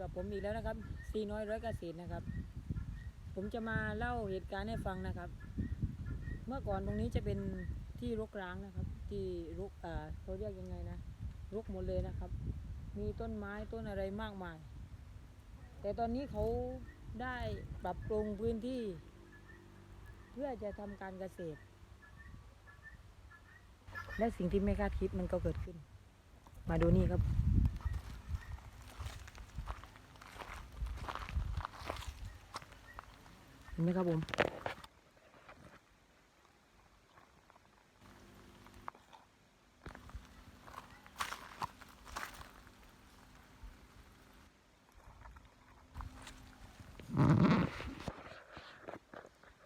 กับผมอีกแล้วนะครับซีน้อยร้อยเกษตรนะครับ ผมจะมาเล่าเหตุการณ์ให้ฟังนะครับ เมื่อก่อนตรงนี้จะเป็นที่รกร้างนะครับ ที่รกเอ่อเขาเรียกยังไงนะรกหมดเลยนะครับ มีต้นไม้ต้นอะไรมากมาย แต่ตอนนี้เขาได้ปรับปรุงพื้นที่ เพื่อจะทำการเกษตร และสิ่งที่ไม่คาดคิดมันก็เกิดขึ้น มาดูนี่ครับ เห็น ไหมครับผม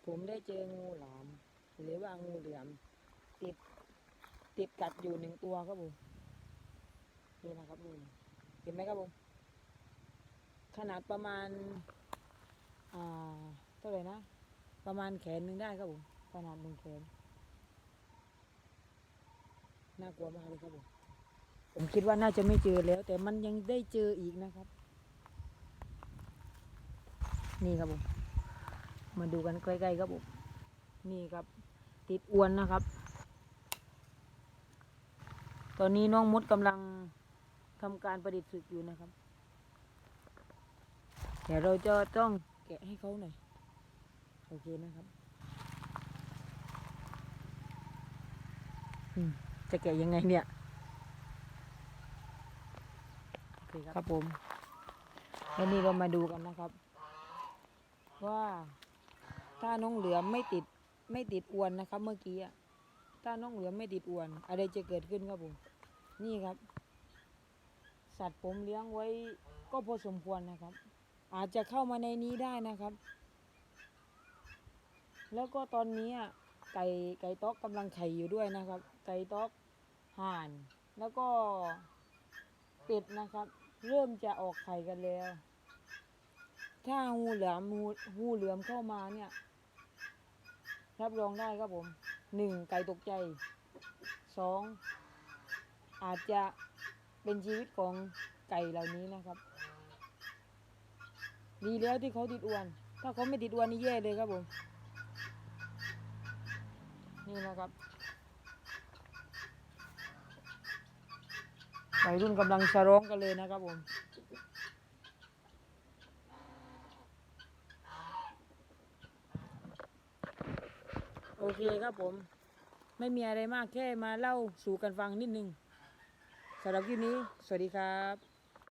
ผมได้เจองูหลาม หรือว่างูเหลือม ติด ติดกัดอยู่หนึ่งตัวครับผมนี่นะครับนี่เห็นไหมครับผม ขนาดประมาณ อ่า ท่าไหร่นะ ประมาณแขนหนึ่งได้ครับผมขนาดหนึ่งแขนน่ากลัวมากเลยครับผมผมคิดว่าน่าจะไม่เจอแล้ว แต่มันยังได้เจออีกนะครับ นี่ครับผมมาดูกันใกล้ๆครับผมนี่ครับ ติดอวนนะครับ ตอนนี้น้องมดกำลังทำการประดิษฐ์ศึกอยู่นะครับ เดี๋ยวเราจะต้องแกะให้เขาหน่อย โอเคนะครับอืมจะแกะยังไงเนี่ยโอเคครับครับผมแล้วนี่เรามาดูกันนะครับ ว่าถ้าน้องเหลือมไม่ติดไม่ติดอวนนะครับ เมื่อกี้อะถ้าน้องเหลือมไม่ติดอวน อะไรจะเกิดขึ้นครับผม นี่ครับ สัตว์ผมเลี้ยงไว้ก็พอสมควรนะครับ อาจจะเข้ามาในนี้ได้นะครับ แล้วก็ตอนนี้ไก่ไก่ต๊อกกำลังไข่อยู่ด้วยนะครับ ไก่ต๊อกห่าน แล้วก็เป็ดนะครับ เริ่มจะออกไข่กันแล้ว ถ้างูเหลือมงูงูเหลือมเข้ามาเนี่ย รับรองได้ครับผมหนึ่งไก่ตกใจสองอาจจะเป็นชีวิตของไก่เหล่านี้นะครับ ดีแล้วที่เขาติดอวน ถ้าเขาไม่ติดอวนนี่แย่เลยครับผม นี่นะครับวัยรุ่นกำลังสะร้องกันเลยนะครับผมโอเคครับผม ไม่มีอะไรมากแค่มาเล่าสู่กันฟังนิดนึงสำหรับคลิปนี้ สวัสดีครับ